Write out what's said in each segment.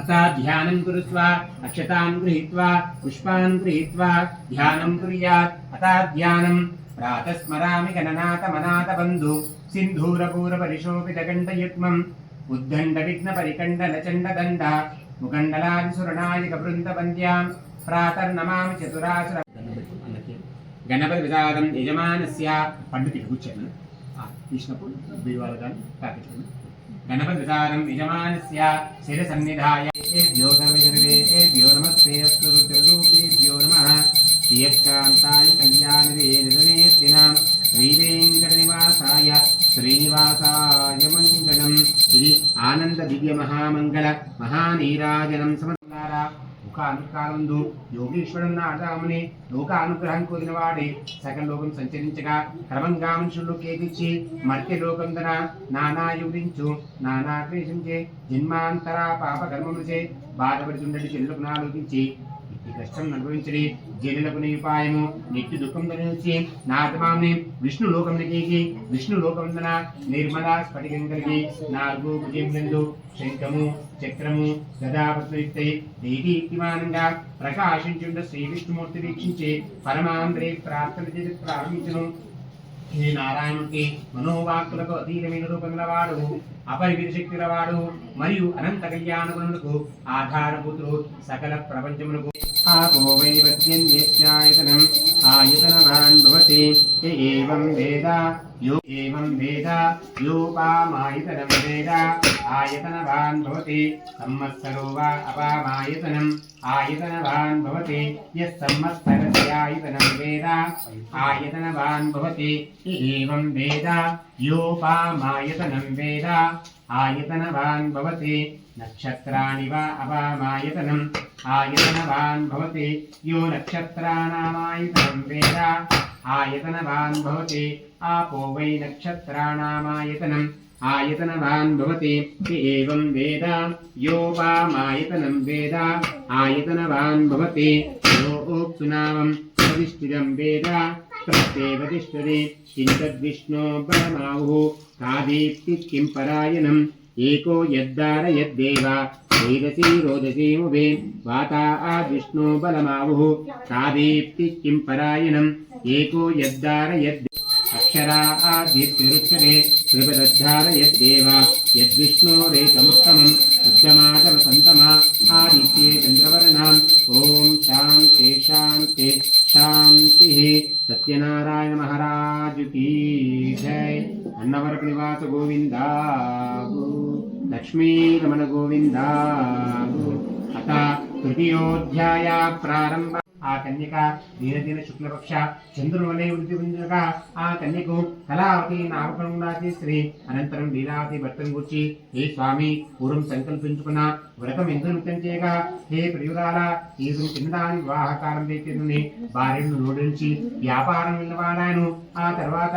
अथा ध्यानं कुरुस्व अक्षतान् गृहीत्वा पुष्पान् गृहीत्वा ध्यानं कुर्यात् अथा ध्यानं प्रातः स्मरामि गणनाथमनाथबन्धु सिन्धूरपूरपरिशोभितगण्डयुग्मम् उद्दण्डविघ्नपरिकण्डलचण्डदण्ड मुकण्डलादिसुरनायकवृन्दवन्द्याम् ప్రాతర్నమామి చతురాసుర గణపతి విధానం యజమానస్య పండు తిరుగుచ్చాను తీసినప్పుడు బీరువాలు కానీ తాకించాను గణపతిసారం యజమానస్య శిర సన్నిధాయ ఏభ్యో సర్వేభ్యో నమస్తే అస్తు రుద్రరూపేభ్యో నమః శ్రీయకాంతాయ కళ్యాణదే నిధనేస్తినాం శ్రీవేంకట నివాసాయ శ్రీనివాసాయ మంగళం ఇది ఆనంద దివ్య మహామంగళ మహానీరాజనం సమర్లారా ముఖ అనుకాలందు యోగీశ్వరుడు లోక అనుగ్రహం కోరిన వాడే సకల లోకం సంచరించగా క్రమంగా మనుషులు కేతిచ్చి మర్త్య లోకందన నానా యుగించు నానా క్లేశించే జన్మాంతర పాప కర్మముచే బాధపడుతుండటి చెల్లుకు ఈ కష్టం అనుభవించడి జనులకు నిపాయము నిత్య దుఃఖం ధరించి నాతమాన్ని విష్ణు లోకమునికి విష్ణు లోకముందన నిర్మల స్ఫటికం కలిగి నాలుగు భుజములందు శంఖము చక్రము గదాపత్రయుక్తై దేదీప్తిమానంగా ప్రకాశించుండ శ్రీవిష్ణుమూర్తి వీక్షించి పరమాంధ్రే ప్రార్థన చేసి ప్రారంభించను. ఈ నారాయణుడికి మనోవాక్కులకు అతీతమైన రూపముల వాడు అపరిమిత శక్తుల వాడు మరియు అనంత కళ్యాణ గుణులకు ఆధారభూతుడు సకల ప్రపంచములకు ఆపో వై పద్యన్యత్యాయతనం ఆయతనవాన్ భవతి య ఏవం వేద యో ఏవం వేద యోపామాయతనం వేద ఆయతనవాన్ భవతి సంవత్సరో వా అపామాయతనం ఆయతనవాన్ భవతి యः సంవత్సరస్యాయతనం వేద ఆయతనవాన్ భవతి య ఏవం వేద యోపామాయతనం వేద ఆయతనవాన్ భవతి नक्षत्राणि वा अवामायतनम् आयतनवान् भवति यो नक्षत्राणामायतनं वेद आयतनवान् भवति आपो वै नक्षत्राणामायतनम् आयतनवान् भवति एवं वेद यो वामायतनं वेद आयतनवान् भवति यो ओक्सुनामं प्रतिष्ठितं वेद तस्यैव तिष्ठति किं तद्विष्णो परमाहुः तादीप्ति किं परायणम् एको यद्दार यद्देव वेदसी रोदसीमुभे वाता आद्विष्णो बलमाहुः कादीप्ति किं परायणम् एको यद्दार यद् अक्षरा आदित्युरुच्यते कृपदद्धार यद्देव यद्विष्णोरेकमुत्तमम् उद्यमागमसन्तमा आदित्ये चन्द्रवर्णाम् ॐ शान्ति शान्ति शान्तिः सत्यनारायण महाराज की जय अन्नवरक निवास गोविन्दा लक्ष्मी रमण गोविन्दा अथ तृतीयोऽध्याय प्रारम्भ ఆ కన్యక దీనదీన శుక్లపక్ష చంద్రుని వృద్ధి పొందగా ఆ కన్యకు కళావతి నామకరంగా చేసి అనంతరం లీలావతి భర్తను గుర్చి హే స్వామి పూర్వం సంకల్పించుకున్న వ్రతం ఎందుకు నృత్యం చేయగా? హే ప్రియురాల ఈ కిందాని వివాహకారం తెచ్చింది భార్యను నోడించి వ్యాపారం నిలవాడాను ఆ తర్వాత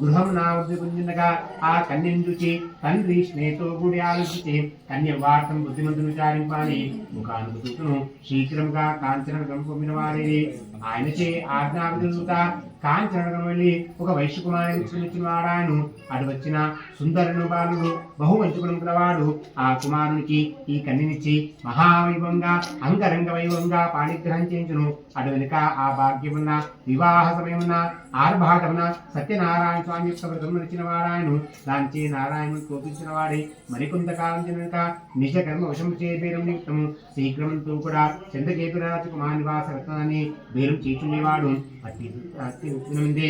గృహం నా వృద్ధి పొందినగా ఆ కన్యను చూచి తండ్రి స్నేహితో కూడి ఆలోచించి కన్య వార్తం బుద్ధిమంతును చారింపాని ముఖాను చూపును శీఘ్రంగా కాంచన గంపొమ్మిన వారిని ఆయనచే ఆజ్ఞాపితులుత. కాంచనగం వెళ్ళి ఒక వైశ్య కుమారుని వాడాను అటు వచ్చిన సుందరుడు బాలుడు బహు మంచి గుణం గలవాడు. ఆ కుమారునికి ఈ కన్నినిచ్చి మహావైభవంగా అంగరంగ వైభవంగా పాణిగ్రహం చేయించును. అటు వెనుక ఆ భాగ్యమున్న వివాహ సమయమున్న ఆర్భాటమున సత్యనారాయణ స్వామి యొక్క వ్రతం నడిచిన వాడాయను. దాంచి నారాయణుడు కోపించిన వాడి మరికొంతకాలం వెనుక నిజ కర్మ వశం చేపేరం నిమిత్తము శీఘ్రమంతో కూడా చంద్రకేతు రాజకుమార్ నివాస రత్నాన్ని బేరం చేచుండేవాడు అట్టి అట్టి ఉత్తినమిందే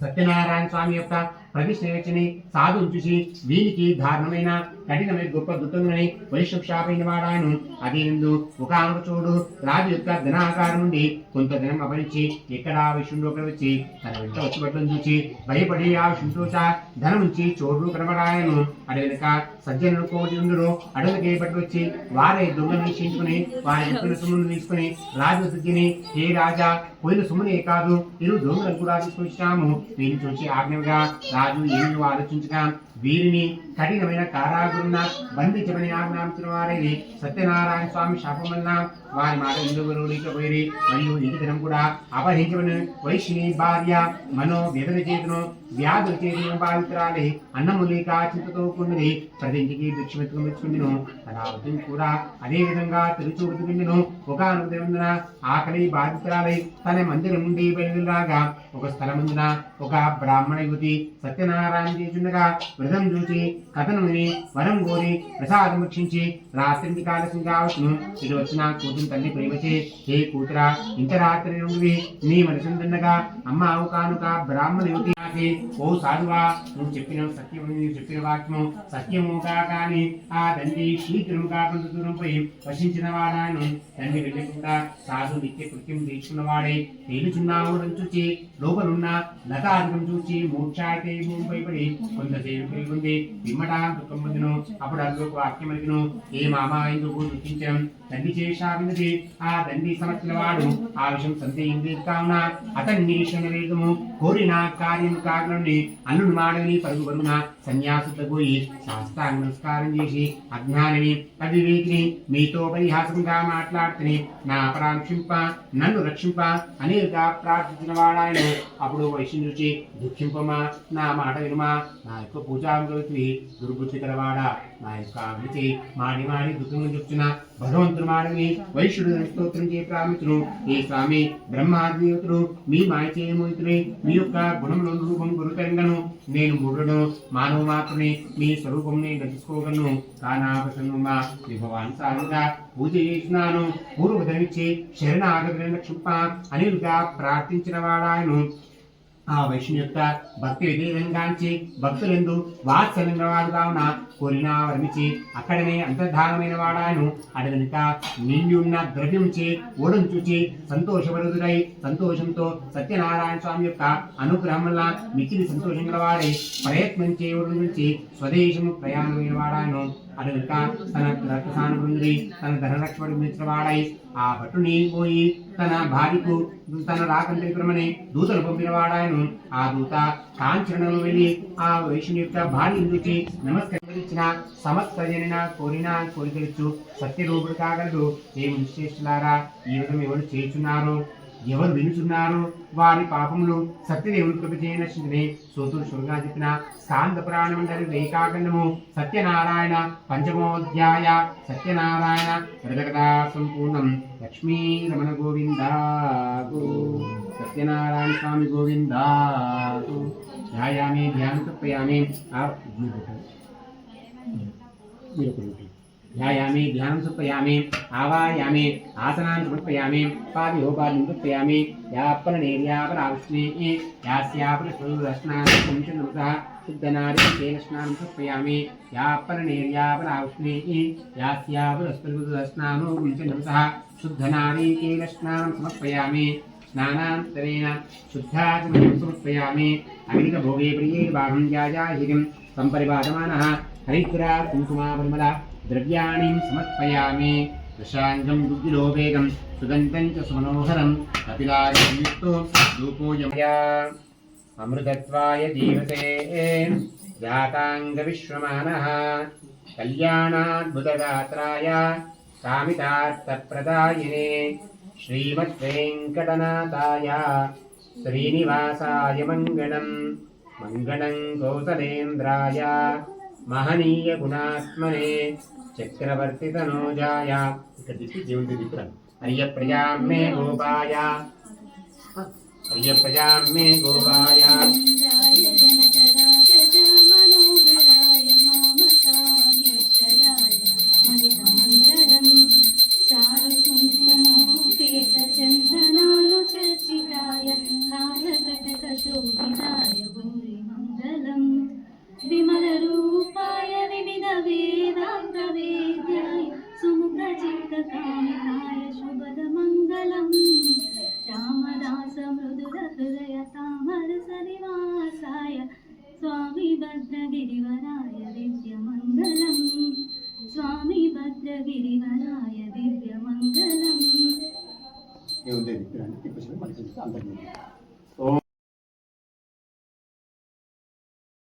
సత్యనారాయణ స్వామి యొక్క ప్రతిష్ఠని సాధు చూసి వీనికి దారుణమైన కఠినమైన గొప్ప దుఃఖములని వైశ్వక్షాపైన వాడాను అదే ఎందు ఒక చూడు రాజు యొక్క ధనాకారం నుండి కొంత ధనం అపరించి ఎక్కడ ఆ విషయంలో వచ్చి తన వెంట వచ్చిపట్టం చూసి భయపడి ఆ విషయంతో ధనం ఉంచి చోటు కనబడాయను. అడి వెనుక సజ్జనులు కోటి ఉండును. అడవికి పట్టి వచ్చి వారే దొంగలు నిశ్చయించుకుని వారి తీసుకుని రాజు సిద్ధిని హే రాజా పోయిన సొమ్మునే కాదు నేను దొంగలను కూడా తీసుకొచ్చాము. వీరిని చూసి ఆజ్ఞగా రాజు ఏమి ఆలోచించగా వీరిని కఠినమైన కారాగురున్న బంధించమని ఆజ్ఞాపించిన వారిని సత్యనారాయణ స్వామి శాపం వల్ల వారి మాట ఎందుకు మరియు ఇంటి దినం కూడా అపహరించమని వైశ్యుని భార్య మనో వ్యధన చేతును వ్యాధుల చేతును బాధితురాలి అన్నము లేక చింతతో కూడినది. ప్రతింటికి భిక్షమెత్తుకు మెచ్చుకుండిను తన కూడా అదే విధంగా తిరుచూపుతుండెను ఒక అనుదిన ఆకలి బాధితురాలై తన మందిరం నుండి బయలుదేరాగా ఒక స్థలముందున ఒక బ్రాహ్మణ యువతి సత్యనారాయణ చేస్తుండగా వ్రతం చూసి కథను విని వరం కోరి ప్రసాదం రాత్రికి కాలసం కావచ్చును ఇది వచ్చిన కూతురు తల్లి ప్రేమచే. హే కూతురా ఇంత రాత్రి నుండి నీ మనసుందన్నగా అమ్మ కానుక బ్రాహ్మణ యువతి నాకి, ఓ సాధువా నువ్వు చెప్పిన సత్యము నువ్వు చెప్పిన వాక్యము సత్యము కాని ఆ తండ్రి శీఘ్రము కాకుండా దూరంపై వశించిన వాడాను. తండ్రి వెళ్ళకుండా సాధు నిత్య కృత్యం తీర్చుకున్నవాడే తేలుచున్నావు చూచి లోపలున్న లతాధికం చూచి మోక్షాయితే భూమిపై పడి కొంతసేపు ఉంది విమ్మట దుఃఖం పొందిను అప్పుడు అందుకు వాక్యం అడిగిను ఏ మామ ఎందుకు దుఃఖించం? తండ్రి చేశావినది ఆ దండి సమస్యలవాడు వాడు ఆ విషయం సందేహించి కావున అతన్ని వేదము కోరిన కార్యం కారణండి అల్లుడు మాడని పరుగు పరుగున సన్యాసుతో పోయి శాస్త్రాన్ని నమస్కారం చేసి అజ్ఞానిని అవివేకిని మీతో పరిహాసంగా మాట్లాడుతుని నా అపరాక్షింప నన్ను రక్షింప అనేక ప్రార్థించిన వాడాయన అప్పుడు వైశ్యం చూచి దుఃఖింపమా? నా మాట వినుమా? నా యొక్క పూజాంగతి దుర్బుద్ధి కలవాడా? నా యొక్క అభితి మాడి మాడి దుఃఖం చెప్తున్న భగవంతుడు మాడని వైశ్యుడు స్తోత్రం చేసి ప్రామితుడు. ఈ స్వామి బ్రహ్మాదేవతుడు మీ మాయచేయమోతుని మీ యొక్క గుణములు రూపం గురుతంగను నేను మూడును మానవ మాత్రమే మీ స్వరూపంని దర్శించుకోగలను కానాపసనుమా విభవాన్ సారుగా పూజ చేసినాను పూర్వ శరణ ఆగదైన క్షుప్ప అనిలుగా ప్రార్థించిన వాడాయను. ఆ వైష్ణు యొక్క భక్తి విధేయంగాంచి భక్తులందు వాత్సల్యంగా వాడు ఉన్న కోరినా వర్మించి అక్కడనే అంతర్ధానమైన వాడాను. అడగనుక నిండి ఉన్న ద్రవ్యం చే ఓడం చూచి సంతోషపరుదుడై సంతోషంతో సత్యనారాయణ స్వామి యొక్క అనుగ్రహం వల్ల మిక్కిలి సంతోషం గలవాడై ప్రయత్నం చేయడం నుంచి స్వదేశము ప్రయాణమైన వాడాను. అడగనుక తన రక్తసాన తన ధనలక్ష్మణి మిత్ర వాడై ఆ భటుని పోయి తన భార్యకు తన రాక క్రమని దూతలు పంపిన వాడాయను ఆ దూత కాంచరణలో వెళ్ళి ఆ వైశ్యుని యొక్క భార్యను చూచి నమస్కరించిన సమస్త జనిన కోరిన కోరికలిచ్చు. సత్యరూపుడు కాగలడు. ఏమి నిశ్చేష్టులారా ఈ విధం ఎవరు చేస్తున్నారు ఎవరు వినుచున్నారో? వారి పాపములు సత్యదేవుని కృప చేయనచ్చిందని సోతుడు శురుగా చెప్పిన శాంత పురాణమండలి రేఖాఖండము సత్యనారాయణ పంచమోధ్యాయ సత్యనారాయణ హృదకథా సంపూర్ణం. లక్ష్మీ రమణ గోవింద సత్యనారాయణ స్వామి గోవింద ధ్యాయామి ధ్యానం తప్పయామి మీరు ध्यायामि, ध्यानं समर्पयामि आवाहयामि आसनान् समर्पयामि पादिहोपादिं समर्पयामि या पर्णेर्यापराविष्णे यास्यापरश्वरश्नान्तः शुद्धनारीकेन स्नानं समर्पयामि या पर्णेर्यापराविष्णे यास्यापरस्पृदस्नानो गुञ्चनमसः शुद्धनारीकेन स्नानं समर्पयामि स्नानान्तरेण शुद्धाचमनं समर्पयामि अनेकभोगे प्रिये बाहुं सम्परिपादमानः हरिद्रा कुङ्कुमा परिमला द्रव्याणीं समर्पयामि विशाञ्जं दुर्गिलोपेगं सुगन्धं च सुमनोहरं कपिलायुक्तो रूपोयमया अमृतत्वाय जीवते जाताङ्गविश्वमानः कल्याणाद्भुतगात्राय कामितार्थप्रदायिने श्रीमद्वेङ्कटनाथाय श्रीनिवासाय मङ्गणम् मङ्गणं कौसलेन्द्राय महनीयगुणात्मने చక్రవర్తి తనోజాయ ఇక్కడ దిక్కు దేవుడి దిక్కురా అయ్య ప్రజాం మే గోపాయ. అయ్య ప్రజాం మే గోపాయ. దివ్య మంగళం దేవుడి దిక్కురా తిప్పేసి మళ్ళీ అంతర్గతం